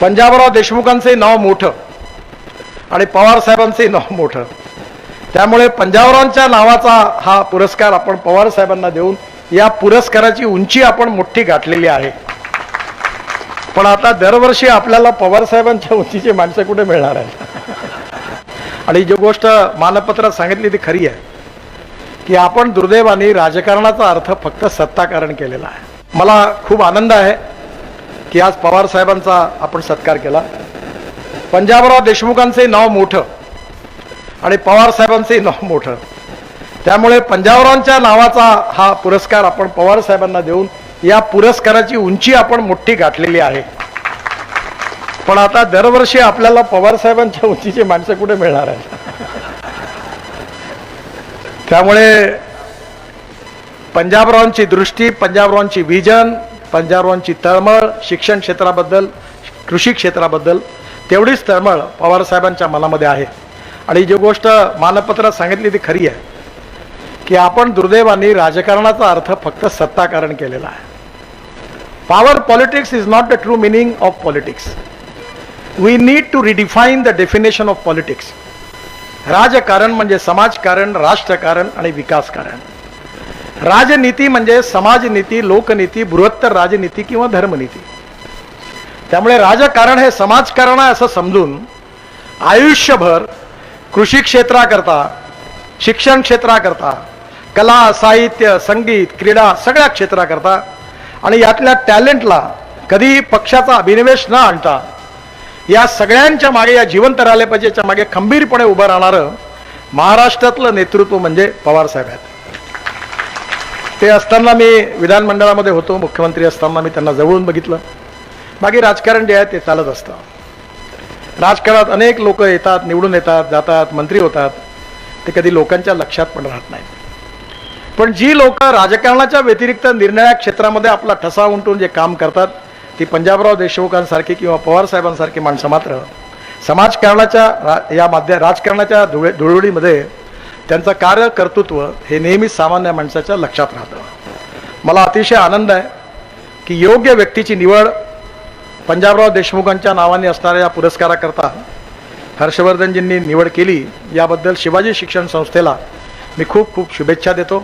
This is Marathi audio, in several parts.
पंजाबराव देशमुखांचे नाव मोठं आणि पवारसाहेबांचे नाव मोठं. त्यामुळे पंजाबरावांच्या नावाचा हा पुरस्कार आपण पवार साहेबांना देऊन या पुरस्काराची उंची आपण मोठी गाठलेली आहे. पण आता दरवर्षी आपल्याला पवार साहेबांच्या उंचीची माणसं कुठे मिळणार आहेत? आणि जी गोष्ट मानपत्रात सांगितली ती खरी आहे की आपण दुर्दैवाने राजकारणाचा अर्थ फक्त सत्ताकारण केलेला आहे. मला खूप आनंद आहे. की आज पवार साहेबांचा आपण सत्कार केला. पंजाबराव देशमुखांचे नाव मोठं आणि पवार साहेबांचे नाव मोठं. त्यामुळे पंजाबरावांच्या नावाचा हा पुरस्कार आपण पवार साहेबांना देऊन या पुरस्काराची उंची आपण मोठी गाठलेली आहे. पण आता दरवर्षी आपल्याला पवार साहेबांच्या उंचीची माणसं कुठे मिळणार आहेत? त्यामुळे पंजाबरावांची दृष्टी पंजाबरावांची विजन पंजाबरावांची तळमळ शिक्षण क्षेत्राबद्दल कृषी क्षेत्राबद्दल तेवढीच तळमळ पवारसाहेबांच्या मनामध्ये आहे. आणि जी गोष्ट मानपत्रात सांगितली ती खरी आहे की आपण दुर्दैवाने राजकारणाचा अर्थ फक्त सत्ताकारण केलेला आहे. Power politics is not the true meaning of politics we need to redefine the definition of politics राजकारण म्हणजे समाजकारण राष्ट्रकारण आणि विकासकारण. राजनीती म्हणजे समाजनीती लोकनीती बृहत्तर राजनीती किंवा धर्मनीती. त्यामुळे राजकारण हे समाजकारण आहे असं समजून आयुष्यभर कृषी क्षेत्राकरता शिक्षण क्षेत्राकरता कला साहित्य संगीत क्रीडा सगळ्या क्षेत्राकरता आणि यातल्या टॅलेंटला कधीही पक्षाचा अभिनिवेश न आणता या सगळ्यांच्या मागे या जिवंत राहिले पाहिजेच्या मागे खंबीरपणे उभं राहणारं महाराष्ट्रातलं नेतृत्व म्हणजे पवारसाहेब आहेत. ते असताना मी विधानमंडळामध्ये होतो मुख्यमंत्री असताना मी त्यांना जवळून बघितलं. बाकी राजकारण जे आहे ते चालत असतं. राजकारणात अनेक लोक येतात निवडून येतात जातात मंत्री होतात. ते कधी लोकांच्या लक्षात पण राहत नाहीत. पण जी लोक राजकारणाच्या व्यतिरिक्त निर्णया क्षेत्रामध्ये आपला ठसा उमटून जे काम करतात ती पंजाबराव देशमुखांसारखी किंवा पवार साहेबांसारखी माणसं मात्र समाजकारणाच्या रा या माध्य राजकारणाच्या धुळे धुळवडीमध्ये त्यांचं कार्य कर्तृत्व हे नेहमीच सामान्य माणसाच्या लक्षात राहतं. मला अतिशय आनंद आहे की योग्य व्यक्तीची निवड पंजाबराव देशमुखांच्या नावाने असणाऱ्या या पुरस्काराकरता हर्षवर्धनजींनी निवड केली. याबद्दल शिवाजी शिक्षण संस्थेला मी खूप खूप शुभेच्छा देतो.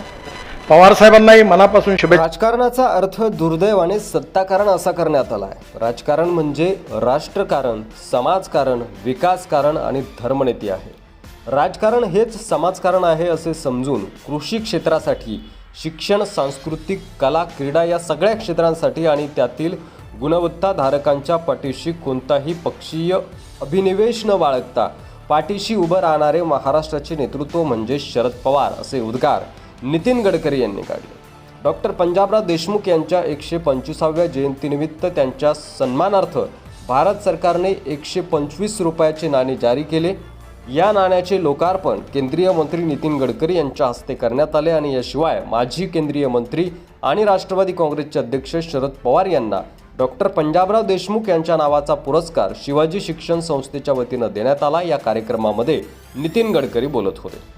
पवार साहेबांनाही मनापासून शुभेच्छा. राजकारणाचा अर्थ दुर्दैवाने सत्ताकारण असा करण्यात आला आहे राजकारण म्हणजे राष्ट्रकारण समाजकारण विकासकारण आणि धर्मनीती आहे. राजकारण हेच समाजकारण आहे असे समजून कृषी क्षेत्रासाठी शिक्षण सांस्कृतिक कला क्रीडा या सगळ्या क्षेत्रांसाठी आणि त्यातील गुणवत्ताधारकांच्या पाठीशी कोणताही पक्षीय अभिनिवेश न बाळगता पाठीशी उभं राहणारे महाराष्ट्राचे नेतृत्व म्हणजे शरद पवार असे उद्गार नितीन गडकरी यांनी काढले. डॉक्टर पंजाबराव देशमुख यांच्या एकशे पंचवीसाव्या जयंतीनिमित्त त्यांच्या सन्मानार्थ भारत सरकारने एकशे पंचवीस रुपयाचे नाणे जारी केले. या नाण्याचे लोकार्पण केंद्रीय मंत्री नितीन गडकरी यांच्या हस्ते करण्यात आले आणि याशिवाय माजी केंद्रीय मंत्री आणि राष्ट्रवादी काँग्रेसचे अध्यक्ष शरद पवार यांना डॉक्टर पंजाबराव देशमुख यांच्या नावाचा पुरस्कार शिवाजी शिक्षण संस्थेच्या वतीनं देण्यात आला. या कार्यक्रमामध्ये नितीन गडकरी बोलत होते.